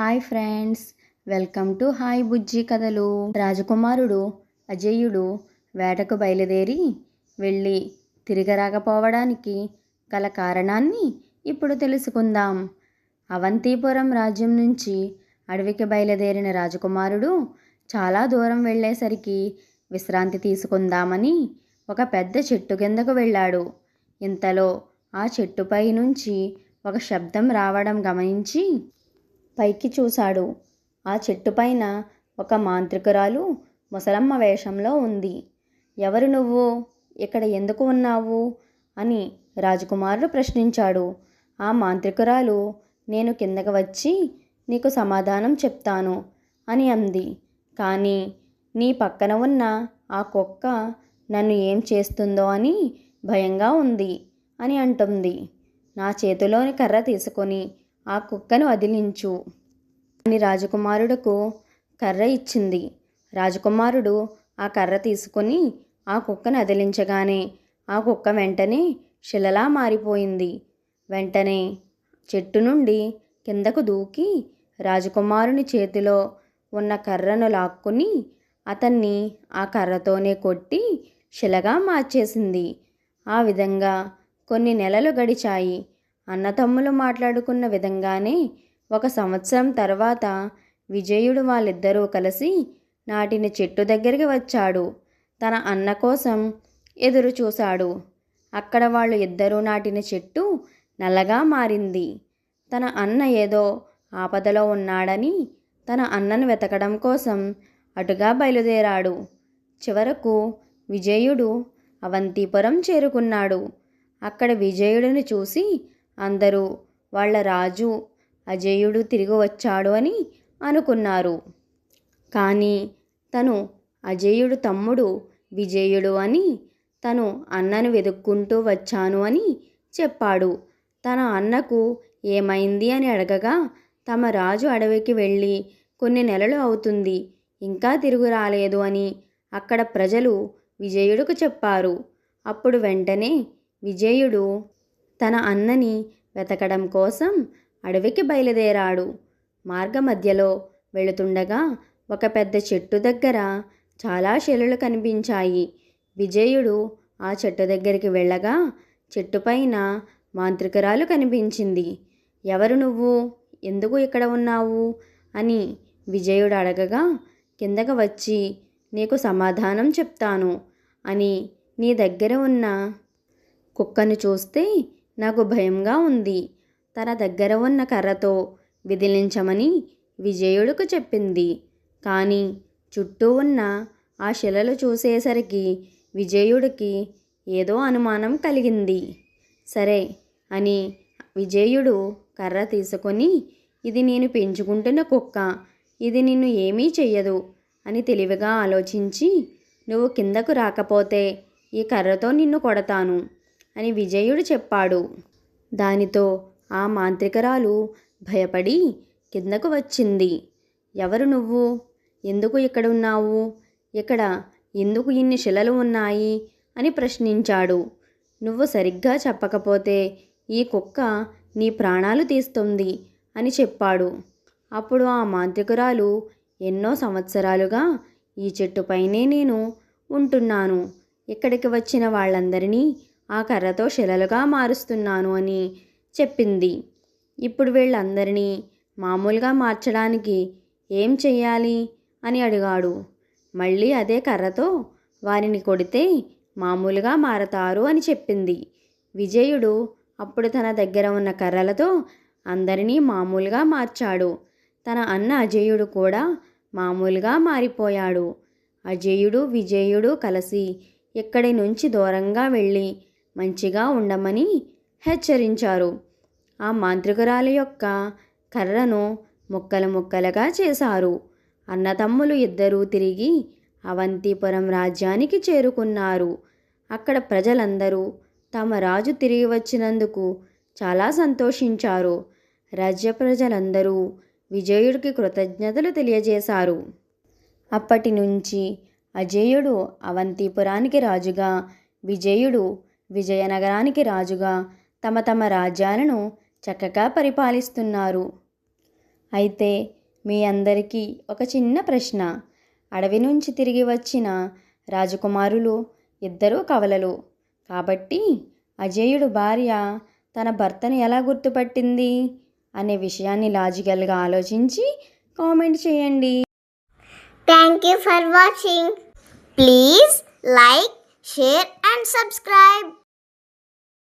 Hi friends welcome to hi బుజ్జి కథలు. రాజకుమారుడు అజయుడు వేటకు బయలుదేరి వెళ్ళి తిరిగి రాకపోవడానికి గల కారణాన్ని ఇప్పుడు తెలుసుకుందాం. అవంతిపురం రాజ్యం నుంచి అడవికి బయలుదేరిన రాజకుమారుడు చాలా దూరం వెళ్ళేసరికి విశ్రాంతి తీసుకుందామని ఒక పెద్ద చెట్టు కిందకు వెళ్ళాడు. ఇంతలో ఆ చెట్టుపై నుంచి ఒక శబ్దం రావడం గమనించి పైకి చూశాడు. ఆ చెట్టు పైన ఒక మాంత్రికురాలు ముసలమ్మ వేషంలో ఉంది. ఎవరు నువ్వు? ఇక్కడ ఎందుకు ఉన్నావు? అని రాజకుమారుడు ప్రశ్నించాడు. ఆ మాంత్రికురాలు నేను కిందకు వచ్చి నీకు సమాధానం చెప్తాను అని అంది. కానీ నీ పక్కన ఉన్న ఆ కుక్క నన్ను ఏం చేస్తుందో అని భయంగా ఉంది అని అంటుంది. నా చేతిలోని కర్ర తీసుకొని ఆ కుక్కను వదిలించు. అని రాజకుమారుడుకు కర్ర ఇచ్చింది. రాజకుమారుడు ఆ కర్ర తీసుకొని ఆ కుక్కను అదిలించగానే ఆ కుక్క వెంటనే శిలలా మారిపోయింది. వెంటనే చెట్టు నుండి కిందకు దూకి రాజకుమారుని చేతిలో ఉన్న కర్రను లాక్కుని అతన్ని ఆ కర్రతోనే కొట్టి శిలగా మార్చేసింది. ఆ విధంగా కొన్ని నెలలు గడిచాయి. అన్నతమ్ములు మాట్లాడుకున్న విధంగానే ఒక సంవత్సరం తర్వాత విజయుడు వాళ్ళిద్దరూ కలిసి నాటిన చెట్టు దగ్గరికి వచ్చాడు. తన అన్న కోసం ఎదురు చూశాడు. అక్కడ వాళ్ళు ఇద్దరూ నాటిన చెట్టు నల్లగా మారింది. తన అన్న ఏదో ఆపదలో ఉన్నాడని తన అన్నను వెతకడం కోసం అటుగా బయలుదేరాడు. చివరకు విజయుడు అవంతిపురం చేరుకున్నాడు. అక్కడ విజయుడిని చూసి అందరూ వాళ్ళ రాజు అజయుడు తిరిగి వచ్చాడు అని అనుకున్నారు. కానీ తను అజయుడు తమ్ముడు విజయుడు అని తను అన్నను వెతుక్కుంటూ వచ్చాను అని చెప్పాడు. తన అన్నకు ఏమైంది అని అడగగా తమ రాజు అడవికి వెళ్ళి కొన్ని నెలలు అవుతుంది ఇంకా తిరుగు రాలేదు అని అక్కడ ప్రజలు విజయుడుకు చెప్పారు. అప్పుడు వెంటనే విజయుడు తన అన్నని వెతకడం కోసం అడవికి బయలుదేరాడు. మార్గమధ్యలో వెళుతుండగా ఒక పెద్ద చెట్టు దగ్గర చాలా శిలలు కనిపించాయి. విజయుడు ఆ చెట్టు దగ్గరికి వెళ్ళగా చెట్టుపైన మాంత్రికురాలు కనిపించింది. ఎవరు నువ్వు? ఎందుకు ఇక్కడ ఉన్నావు? అని విజయుడు అడగగా కిందకు వచ్చి నీకు సమాధానం చెప్తాను అని నీ దగ్గర ఉన్న కుక్కను చూస్తే నాకు భయంగా ఉంది. తన దగ్గర ఉన్న కర్రతో విదిలించమని విజయుడుకు చెప్పింది. కానీ చుట్టూ ఉన్న ఆ శిలలు చూసేసరికి విజయుడికి ఏదో అనుమానం కలిగింది. సరే అని విజయుడు కర్ర తీసుకొని ఇది నేను పెంచుకుంటున్న కుక్క ఇది నిన్ను ఏమీ చెయ్యదు అని తెలివిగా ఆలోచించి నువ్వు కిందకు రాకపోతే ఈ కర్రతో నిన్ను కొడతాను అని విజయుడు చెప్పాడు. దానితో ఆ మాంత్రికరాలు భయపడి కిందకు వచ్చింది. ఎవరు నువ్వు? ఎందుకు ఇక్కడ ఉన్నావు? ఇక్కడ ఎందుకు ఇన్ని శిలలు ఉన్నాయి? అని ప్రశ్నించాడు. నువ్వు సరిగ్గా చెప్పకపోతే ఈ కుక్క నీ ప్రాణాలు తీస్తుంది అని చెప్పాడు. అప్పుడు ఆ మాంత్రికురాలు ఎన్నో సంవత్సరాలుగా ఈ చెట్టుపైనే నేను ఉంటున్నాను. ఇక్కడికి వచ్చిన వాళ్ళందరినీ ఆ కర్రతో శిలలుగా మారుస్తున్నాను అని చెప్పింది. ఇప్పుడు వీళ్ళందరినీ మామూలుగా మార్చడానికి ఏం చెయ్యాలి? అని అడిగాడు. మళ్ళీ అదే కర్రతో వారిని కొడితే మామూలుగా మారతారు అని చెప్పింది. విజయుడు అప్పుడు తన దగ్గర ఉన్న కర్రలతో అందరినీ మామూలుగా మార్చాడు. తన అన్న అజయుడు కూడా మామూలుగా మారిపోయాడు. అజయుడు విజయుడు కలిసి ఇక్కడి నుంచి దూరంగా వెళ్ళి మంచిగా ఉండమని హెచ్చరించారు. ఆ మాంత్రికురాలి యొక్క కర్రను ముక్కలు ముక్కలుగా చేశారు. అన్నతమ్ములు ఇద్దరూ తిరిగి అవంతిపురం రాజ్యానికి చేరుకున్నారు. అక్కడ ప్రజలందరూ తమ రాజు తిరిగి వచ్చినందుకు చాలా సంతోషించారు. రాజ్య ప్రజలందరూ విజయుడికి కృతజ్ఞతలు తెలియజేశారు. అప్పటి నుంచి అజేయుడు అవంతిపురానికి రాజుగా విజయుడు విజయనగరానికి రాజుగా తమ తమ రాజ్యాలను చక్కగా పరిపాలిస్తున్నారు. అయితే మీ అందరికీ ఒక చిన్న ప్రశ్న. అడవి నుంచి తిరిగి వచ్చిన రాజకుమారులు ఇద్దరూ కవలలు. కాబట్టి అజేయుడు భార్య తన భర్తను ఎలా గుర్తుపట్టింది? అనే విషయాన్ని లాజికల్గా ఆలోచించి కామెంట్ చేయండి. Thank you for watching. Please like share and subscribe.